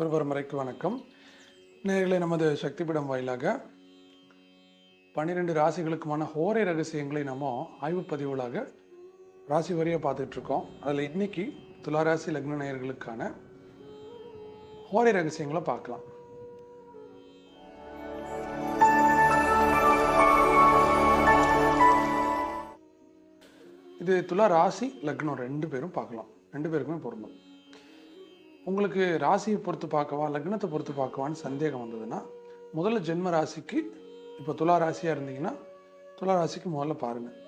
குருபரம்பரைக்கு வணக்கம். நேர்களை நமது சக்திபீடம் வாயிலாக பன்னிரெண்டு ராசிகளுக்குமான ஹோரை ரகசியங்களை நம்ம ஆய்வு பதிவுகளாக ராசி வரியாக பார்த்துட்டு இருக்கோம் அதில் இன்னைக்கு துளாராசி லக்ன நேயர்களுக்கான ஹோரை ரகசியங்களை பார்க்கலாம். இது துலா ராசி லக்னம் ரெண்டு பேரும் பார்க்கலாம். ரெண்டு பேருக்குமே பொருந்தும். உங்களுக்கு ராசியை பொறுத்து பார்க்கவா லக்னத்தை பொறுத்து பார்க்கவான்னு சந்தேகம் வந்ததுன்னா முதல்ல ஜென்ம ராசிக்கு இப்போ துலா ராசியாக இருந்தீங்கன்னா துலா ராசிக்கு முதல்ல பாருங்கள்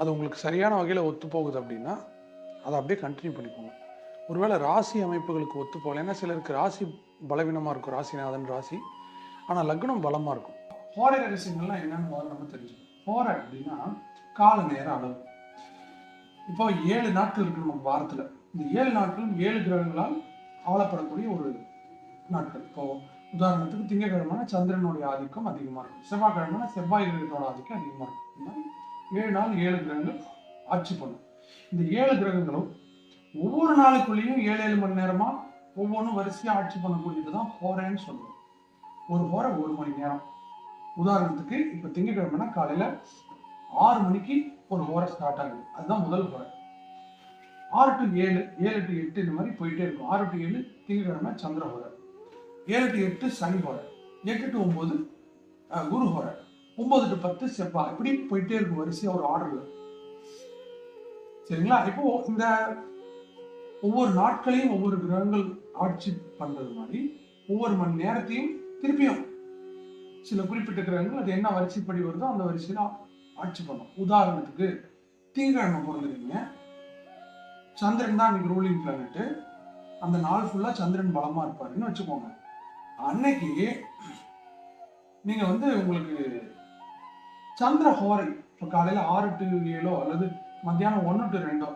அது உங்களுக்கு சரியான வகையில் ஒத்து போகுது அப்படின்னா அதை அப்படியே கண்டினியூ பண்ணிக்கோங்க. ஒருவேளை ராசி அமைப்புகளுக்கு ஒத்து போகல ஏன்னா சிலருக்கு ராசி பலவீனமாக இருக்கும் ராசிநாதன் ராசி. ஆனால் லக்னம் பலமாக இருக்கும். ஹோர ரகசியங்கள்லாம் என்னன்னு முதல்ல நம்ம தெரிஞ்சுக்கணும். ஹோர அப்படின்னா கால நேர அளவு. இப்போ ஏழு நாட்கள் இருக்கு நம்ம வாரத்தில். இந்த ஏழு நாட்களும் ஏழு கிரகங்களால் ஆளப்படக்கூடிய ஒரு நாட்கள். இப்போ உதாரணத்துக்கு திங்கக்கிழமைனா சந்திரனுடைய ஆதிக்கம் அதிகமாக இருக்கும். செவ்வாய்க்கிழமைனா செவ்வாய் கிரகத்தோட ஆதிக்கம் அதிகமாக இருக்கும். ஏழு நாள் ஏழு கிரகங்கள் ஆட்சி பண்ணும். இந்த ஏழு கிரகங்களும் ஒவ்வொரு நாளுக்குள்ளேயும் ஏழு ஏழு மணி நேரமாக ஒவ்வொன்றும் வரிசையாக ஆட்சி பண்ணக்கூடியது தான் ஹோரேன்னு சொல்லுவோம். ஒரு ஹோரை ஒரு மணி நேரம். உதாரணத்துக்கு இப்போ திங்கக்கிழமைனா காலையில் ஆறு மணிக்கு ஒரு ஹோரை ஸ்டார்ட் ஆகுது. அதுதான் முதல் ஹோரை. ஆறு டு ஏழு ஏழு டு எட்டு இந்த மாதிரி போயிட்டே இருக்கும். ஆறு டு ஏழு திங்கக்கிழமை சந்திர ஹோரை. ஏழு டு எட்டு சனி ஹோரை. எட்டு டு ஒம்பது குரு ஹோரை. ஒம்பது டு பத்து செவ்வாய் இப்படி போயிட்டே இருக்கும் வரிசையாக ஒரு ஆர்டரில் சரிங்களா? இப்போ இந்த ஒவ்வொரு நாட்களையும் ஒவ்வொரு கிரகங்கள் ஆட்சி பண்ணுறது மாதிரி ஒவ்வொரு மணி நேரத்தையும் திருப்பியும் சில குறிப்பிட்ட கிரகங்கள் அது என்ன வரிசைப்படி வருதோ அந்த வரிசையில் ஆட்சி பண்ணும். உதாரணத்துக்கு திங்கக்கிழமை பிறந்திருக்கீங்க. சந்திரன் தான் இன்னைக்கு ரூலிங் பிளானட்டு அந்த நாள் ஃபுல்லாக சந்திரன் பலமாக இருப்பாருன்னு வச்சுக்கோங்க. அன்னைக்கு நீங்கள் வந்து உங்களுக்கு சந்திர ஹோரை இப்போ காலையில் ஆறு டு ஏழோ அல்லது மத்தியானம் ஒன்று டு ரெண்டோ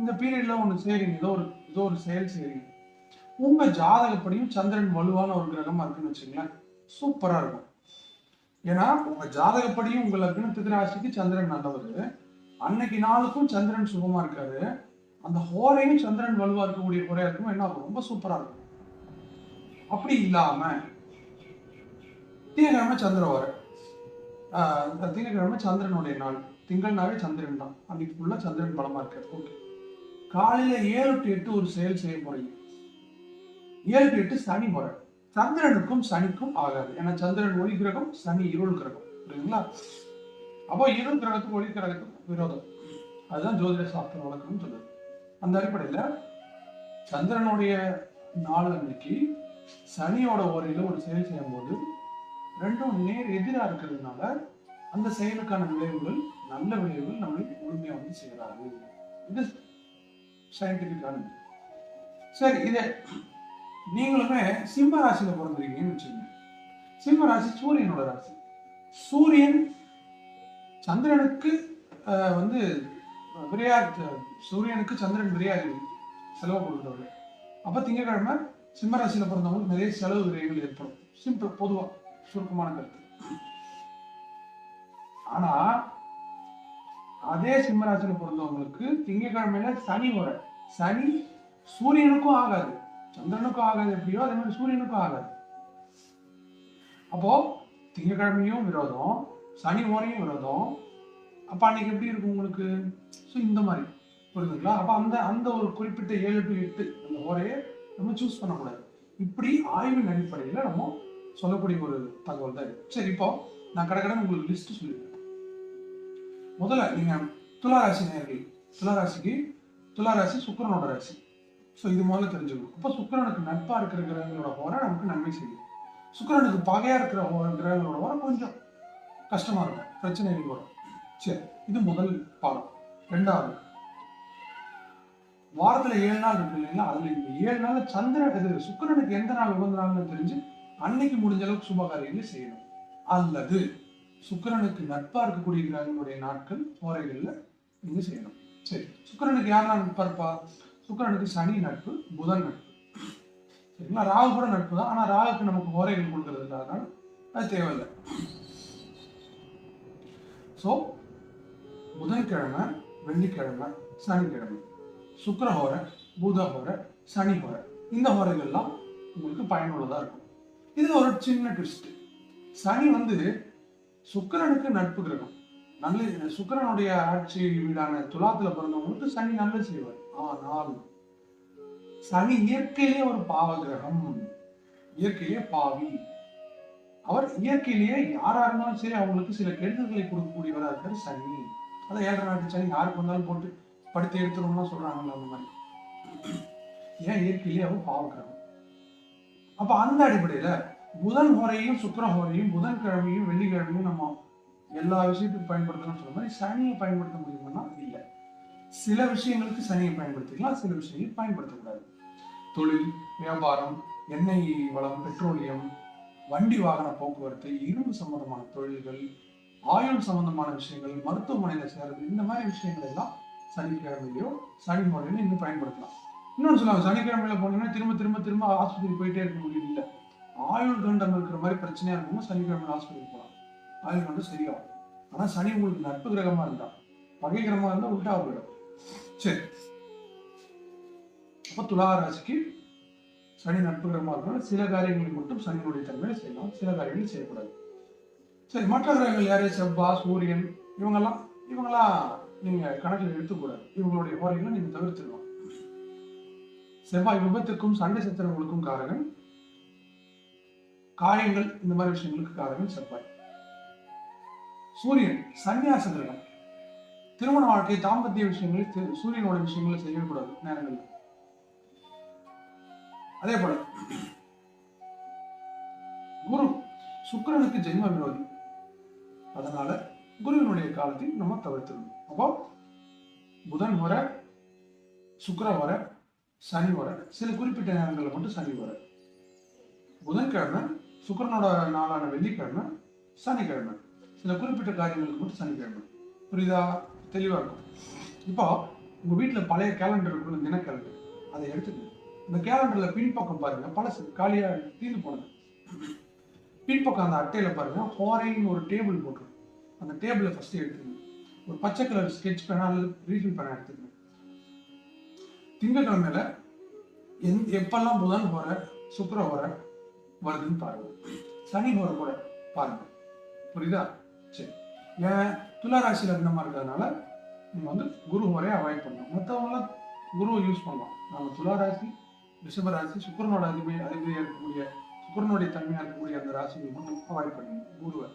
இந்த பீரியடில் ஒன்று செய்கிறீங்க ஏதோ ஒரு ஏதோ ஒரு செயல் செய்கிறீங்க உங்கள் ஜாதகப்படியும் சந்திரன் வலுவான ஒரு கிரகமாக இருக்குன்னு வச்சுங்களேன் சூப்பராக இருக்கும். ஏன்னா உங்கள் ஜாதகப்படியும் உங்கள் லக்னத்துக்கு ராசிக்கு சந்திரன் நல்லவர். அன்னைக்கு நாளுக்கும் சந்திரன் சுகமாக இருக்காரு. அந்த ஹோரையும் சந்திரன் வலுவா இருக்கக்கூடிய குறையாக இருக்கும் என்ன ஆகும்? ரொம்ப சூப்பரா இருக்கும். அப்படி இல்லாம திங்கக்கிழமை சந்திர வர. ஆஹ் இந்த திங்கக்கிழமை சந்திரனுடைய நாள். திங்கள்னாவே சந்திரன் தான். அன்னைக்கு ஃபுல்லாக சந்திரன் பலமா இருக்காது ஓகே காலையில ஏழு டு எட்டு ஒரு செயல் செய்ய போறீங்க. ஏழு டு எட்டு சனி முறை சந்திரனுக்கும் சனிக்கும் ஆகாது. ஏன்னா சந்திரன் ஒளி கிரகம் சனி இருள் கிரகம். புரியுதுங்களா? அப்போ இருள் கிரகத்துக்கும் ஒளி கிரகத்துக்கும் விரோதம். அதுதான் ஜோதிட சாஸ்திர வழக்கம்னு சொல்லுது. அந்த அடிப்படையில் சந்திரனுடைய நாள் அன்னைக்கு சனியோட ஓரையில் ஒரு செயல் செய்யும்போது ரெண்டும் நேர் எதிராக இருக்கிறதுனால அந்த செயலுக்கான விளைவுகள் நல்ல விளைவுகள் நம்மளை முழுமையாக வந்து செய்கிறாரு இது சயின்டிஃபிக்கான சரி இதை நீங்களுமே சிம்ம ராசியில பிறந்திருக்கீங்கன்னு வச்சுக்கோங்க. சிம்ம ராசி சூரியனோட ராசி. சூரியன் சந்திரனுக்கு வந்து விரையா சூரியனுக்கு சந்திரன் விரையாதி. செலவு கொடுக்குறவர் அப்போ திங்கக்கிழமை சிம்மராசியில் பிறந்தவங்களுக்கு நிறைய செலவு விரைவுகள் ஏற்படும். சிம்பிள் பொதுவா சுருக்கமான கருத்து. ஆனா அதே சிம்மராசியில் பிறந்தவங்களுக்கு திங்கக்கிழமையில சனி வர. சனி சூரியனுக்கும் ஆகாது. சந்திரனுக்கும் ஆகாது எப்படியோ அதே மாதிரி சூரியனுக்கும் ஆகாது. அப்போ திங்கக்கிழமையும் விரோதம் சனி ஓரையும் விரோதம். அப்ப அன்னைக்கு எப்படி இருக்கும் உங்களுக்கு? ஸோ இந்த மாதிரி. புரியுதுங்களா அப்போ அந்த அந்த ஒரு குறிப்பிட்ட ஏழு டு எட்டு அந்த ஓரையை நம்ம சூஸ் பண்ணக்கூடாது. இப்படி ஆய்வின் அடிப்படையில் நம்ம சொல்லக்கூடிய ஒரு தகவல் தான் இருக்குது சரி இப்போ நான் கடற்கடன் உங்களுக்கு லிஸ்ட் சொல்லிடுறேன். முதல்ல நீங்கள் துளாராசி நேர்கள் துளாராசிக்கு துளாராசி சுக்கிரனோட ராசி. ஸோ இது முதல்ல தெரிஞ்சுக்கணும். அப்போ சுக்கிரனுக்கு நட்பாக இருக்கிற கிரகங்களோட ஹோரை நமக்கு நன்மை செய்யும். சுக்கரனுக்கு பகையாக இருக்கிற கிரகங்களோட ஹோரை கொஞ்சம் கஷ்டமாக இருக்கும். பிரச்சனைகள் வரும். சரி இது முதல் பாடம். ரெண்டாவது. வாரத்துல ஏழு நாள் இருக்கு இல்லைங்களா? அதுல இந்த ஏழு நாள்ல சந்திரன் இது சுக்கிரனுக்கு எந்த நாள் உகந்த நாள்னு தெரிஞ்சு அன்னைக்கு முடிஞ்ச அளவுக்கு சுபகாரியங்களை செய்யணும். அல்லது சுக்கிரனுக்கு நட்பா இருக்கக்கூடிய கிரகங்களுடைய நாட்கள் ஓரைகள்ல நீங்க செய்யணும். சரி. சுக்கரனுக்கு யார் நாள் நட்பா இருப்பா? சனி நட்பு புதன் நட்பு. சரிங்களா? ராகு கூட நட்பு தான். ஆனா ராகுக்கு நமக்கு ஓரைகள் கொடுக்கறது இல்லாதனால அது தேவையில்லை. ஸோ புதன்கிழமை வெள்ளிக்கிழமை சனிக்கிழமை. சுக்கர ஹோரை புத ஹோரை சனி ஹோரை. இந்த ஹோரைகள்லாம் உங்களுக்கு பயனுள்ளதா இருக்கும். இது ஒரு சின்ன ட்விஸ்ட் சனி வந்து சுக்கரனுக்கு நட்பு கிரகம். நல்ல சுக்கிரனுடைய ஆட்சி வீடான துலாத்துல பிறந்தவங்களுக்கு சனி நல்ல செய்வார். ஆனால் சனி இயற்கையிலே ஒரு பாவ கிரகம் இயற்கையிலே பாவி. அவர் இயற்கையிலேயே யாரா இருந்தாலும் சரி அவங்களுக்கு சில கெடுதல்களை கொடுக்கக்கூடியவராக இருக்கார் சனி. அதான் ஏழரை நாட்டு சனி யாருக்கு வந்தாலும் போட்டு படுத்து எடுத்துருவோம்லாம் சொல்கிறாங்கல்ல அந்த மாதிரி. ஏன் இயற்கையிலேயே அவன் பாவ அப்போ அந்த அடிப்படையில் புதன் ஹோரையும் சுக்கிர ஹோரையும் புதன்கிழமையும் வெள்ளிக்கிழமையும் நம்ம எல்லா விஷயத்துக்கும் பயன்படுத்தணும்னு சொல்ற மாதிரி சனியை பயன்படுத்த முடியுமானா இல்லை. சில விஷயங்களுக்கு சனியை பயன்படுத்திக்கலாம் சில விஷயங்கள் பயன்படுத்தக்கூடாது. தொழில் வியாபாரம் எண்ணெய் வளம் பெட்ரோலியம் வண்டி வாகன போக்குவரத்து இரும்பு சம்பந்தமான தொழில்கள் ஆயுள் சம்பந்தமான விஷயங்கள் மருத்துவமனையில சேர்றது இந்த மாதிரி விஷயங்கள் எல்லாம் சனிக்கிழமையிலயோ சனி முறையிலும் இன்னும் பயன்படுத்தலாம். இன்னொன்று சொல்லுவாங்க சனிக்கிழமையில போனீங்கன்னா திரும்ப திரும்ப திரும்ப ஆஸ்பத்திரி போயிட்டே இருக்க முடியும் இல்லை ஆயுள் கண்டம் இருக்கிற மாதிரி பிரச்சனையா இருக்கும் சனிக்கிழமையில ஆஸ்பத்திரி போகலாம். ஆயுள் கண்டம் சரியாகும். ஆனா சனி உங்களுக்கு நட்பு கிரகமா இருந்தா பகை கிரகமா இருந்தா உல்டா போயிடும் சரி. அப்போ துலா ராசிக்கு சனி நட்பு கிரகமா இருக்கனால சில காரியங்களை மட்டும் சனியினுடைய தன்மையில செய்யலாம். சில காரியங்கள் செய்யக்கூடாது. சரி மற்ற கிரகங்கள் யாரு செவ்வா சூரியன் இவங்கெல்லாம் இவங்கெல்லாம் நீங்க கணக்கில் எடுத்துக்கூடாது. இவங்களுடைய ஹோரைகளை நீங்க தவிர்த்துடலாம் செவ்வாய் விபத்துக்கும் சண்டை சத்திரங்களுக்கும் காரகன் காயங்கள் இந்த மாதிரி விஷயங்களுக்கு காரகன் செவ்வாய். சூரியன் சன்னியாச கிரகம். திருமண வாழ்க்கை தாம்பத்திய விஷயங்கள் சூரியனோட விஷயங்களை செய்யவே கூடாது நேரங்களில். அதே போல குரு சுக்கிரனுக்கு ஜென்ம விரோதி. அதனால குருவினுடைய காலத்தை நம்ம தவிர்த்துடணும் அப்போ புதன் வர சுக்கர வர சனி வர சில குறிப்பிட்ட நேரங்களில் மட்டும் சனி வர. புதன்கிழமை சுக்கரனோட நாளான வெள்ளிக்கிழமை சனிக்கிழமை. சில குறிப்பிட்ட காரியங்களுக்கு மட்டும் சனிக்கிழமை. புரியுதா? தெளிவாக இருக்கும். இப்போ உங்கள் வீட்டில் பழைய கேலண்டர் இருக்கணும் தின கேலண்டர் அதை எடுத்துக்கங்க. இந்த கேலண்டரில் பின்பக்கம் பாருங்க. பழசு காலியாக தீர்ந்து போனது. பின்பக்கம் அந்த அட்டையில் பாருங்க. ஹோரைன்னு ஒரு டேபிள் போட்டுரும் அந்த டேபிளை ஃபர்ஸ்ட் எடுத்துக்கணும். ஒரு பச்சை கலர் ஸ்கெட்ச் பேனா அல்லது ரீஃபில் பேனா எடுத்துக்கணும். திங்கக்கிழமையில எந் எப்பெல்லாம் புதன் வர சுக்கர வர வருதுன்னு பாருங்க. சனி வர கூட பாருங்க. புரியுதா? சரி. ஏன்? துலா ராசியில் மாதிரி இருக்கிறதுனால நீங்கள் வந்து குரு வரைய அவாய்ட் பண்ணலாம் மற்றவங்களாம் குருவை யூஸ் பண்ணலாம். நம்ம துலா ராசி ரிஷப ராசி சுக்கரனோட அதிபதி அதிபதியாக இருக்கக்கூடிய சுக்கரனுடைய தன்மையாக இருக்கக்கூடிய அந்த ராசியை மட்டும் அவாய்ட் பண்ணுங்க குருவை.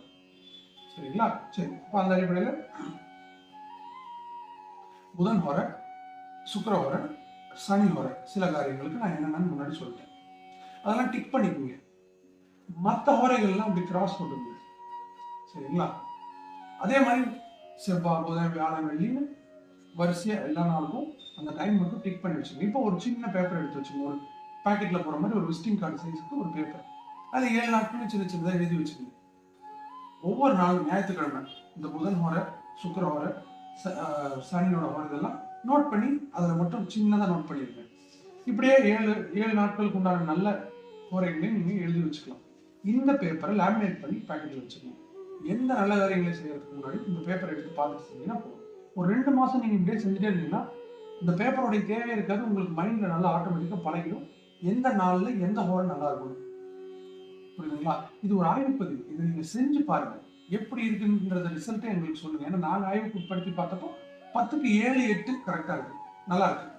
சரிங்களா? சரி இப்போ அந்த அடிப்படையில் புதன் வர சுக்கர வர சனி வர சில காரியங்களுக்கு நான் என்னென்னு முன்னாடி சொல்லிட்டேன். அதெல்லாம் டிக் பண்ணிக்கோங்க. மற்ற ஹோரைகள்லாம் அப்படி கிராஸ் பண்ணுங்க. சரிங்களா? அதே மாதிரி செவ்வாய் புதன் வியாழன் வெள்ளின்னு வரிசையாக எல்லா நாளுக்கும் அந்த டைம் மட்டும் டிக் பண்ணி வச்சுங்க இப்போ ஒரு சின்ன பேப்பர் எடுத்து வச்சுங்க ஒரு பேக்கெட்டில் போகிற மாதிரி ஒரு விசிட்டிங் கார்டு சைஸுக்கு ஒரு பேப்பர் அது ஏழு நாட்களும் சின்ன சின்னதாக எழுதி வச்சுக்கோங்க. ஒவ்வொரு நாளும் ஞாயிற்றுக்கிழமை இந்த புதன் ஹோர சுக்கர ஹோர ச- சனியோட ஹோர இதெல்லாம் நோட் பண்ணி அதில் மட்டும் சின்னதாக நோட் பண்ணியிருக்கேன். இப்படியே ஏழு ஏழு நாட்களுக்கு உண்டான நல்ல ஹோரைகளையும் நீங்கள் எழுதி வச்சுக்கலாம். இந்த பேப்பரை லேமினேட் பண்ணி பேக்கெட்டில் வச்சுக்கணும் எந்த நல்ல காரியங்களை செய்யறதுக்கு முன்னாடி இந்த பேப்பரை எடுத்து பார்த்துட்டு செஞ்சீங்கன்னா போதும். ஒரு ரெண்டு மாதம் நீங்கள் இப்படியே செஞ்சுட்டே இருந்தீங்கன்னா இந்த பேப்பருடைய தேவை இருக்காது உங்களுக்கு மைண்டில் நல்லா ஆட்டோமேட்டிக்காக பழகிடும். எந்த நாளில் எந்த ஹோல் நல்லா இருக்கும் புரியுதுங்களா? இது ஒரு ஆய்வுப்பதிவு இதை நீங்க செஞ்சு பாருங்க. எப்படி இருக்குன்றத ரிசல்ட்டை எங்களுக்கு சொல்லுங்க. ஏன்னா நாங்கள் ஆய்வுக்கு உட்படுத்தி பார்த்தப்போ பத்துக்கு ஏழு எட்டு கரெக்டா இருக்கு. நல்லா இருக்கு.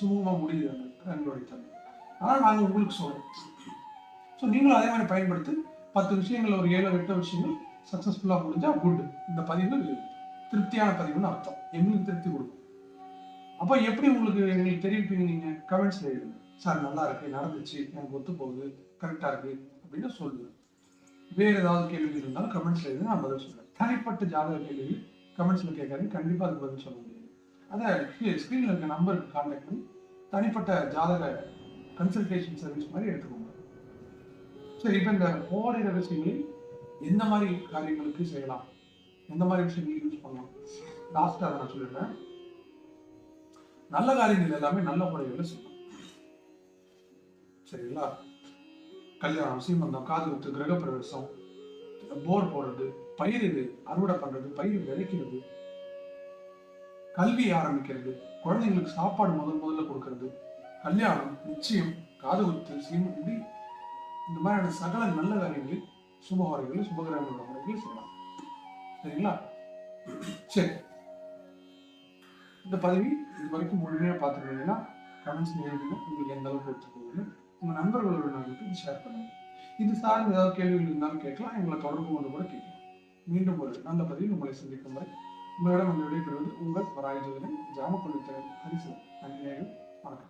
சுமூகமா முடியுது எங்களுடைய தன்மை ஆனால் நாங்கள் உங்களுக்கு சொல்றோம். ஸோ நீங்களும் அதே மாதிரி பயன்படுத்தி பத்து விஷயங்கள் ஒரு ஏழு எட்டு விஷயங்கள் சக்ஸஸ்ஃபுல்லாக முடிஞ்சா குட் இந்த பதிவு திருப்தியான பதிவுன்னு அர்த்தம். எங்களுக்கு திருப்தி கொடுக்கும். அப்போ எப்படி உங்களுக்கு எங்களுக்கு தெரிவிப்பீங்க நீங்க? கமெண்ட்ஸில் எழுதுங்க. சார் நல்லா இருக்கு. நடந்துச்சு. எனக்கு ஒத்து போகுது. கரெக்டா இருக்கு. அப்படின்னு சொல்லுங்க. வேறு ஏதாவது கேள்வி இருந்தாலும் கமெண்ட்ஸ்ல இருந்து நான் பதில் சொல்றேன். தனிப்பட்ட ஜாதக கேள்வி கமெண்ட்ஸ்ல கேட்காதீங்க கண்டிப்பா அதுக்கு பதில் சொல்ல முடியாது. அதை ஸ்க்ரீன்ல இருக்க நம்பருக்கு கான்டாக்ட் பண்ணி தனிப்பட்ட ஜாதக கன்சல்டேஷன் சர்வீஸ் மாதிரி எடுத்துக்கோங்க. சரி இப்போ இந்த ஓரிர விஷயங்களில் எந்த மாதிரி காரியங்களுக்கு செய்யலாம்? எந்த மாதிரி விஷயங்கள் யூஸ் பண்ணலாம்? லாஸ்ட்டாக அதை நான் சொல்லிடுறேன். நல்ல காரியங்கள் எல்லாமே நல்ல முறைகளில் செய்யலாம். சரிங்களா? கல்யாணம் சீமந்தம் காது குத்து கிரகப்பிரவேசம் போர் போடுறது பயிர் அறுவடை பண்றது பயிர் விதைக்கிறது கல்வி ஆரம்பிக்கிறது குழந்தைங்களுக்கு சாப்பாடு முதல் முதல்ல கொடுக்கறது கல்யாணம் நிச்சயம் காது குத்து சீமம் இப்படி மாதிரியான சகல நல்ல காரியங்களில் சுபகாரியங்களில் சுபகிரகங்களோட முறைகளில் செய்யலாம். சரிங்களா? சரி. இந்த பதவி இது வரைக்கும் முழுமையாக பார்த்துருந்தீங்கன்னா கமெண்ட்ஸ் எழுதுங்க. உங்களுக்கு எந்த அளவுக்கு எடுத்துக்கோங்க உங்கள் நண்பர்களோட நண்பர்களுக்கு இது ஷேர் பண்ணுங்க இது சார்ந்த ஏதாவது கேள்விகள் இருந்தாலும் கேட்கலாம். எங்களை தொடர்பு கொண்டு கூட கேட்கலாம். மீண்டும் ஒரு நல்ல பதிவில் உங்களை சந்திக்கும் வரை உங்களிடம் வந்து விடைபெறுவது உங்கள் வராய்ஜோதனை ஜோதிடன் ஹரிசன் நன்றி வணக்கம்.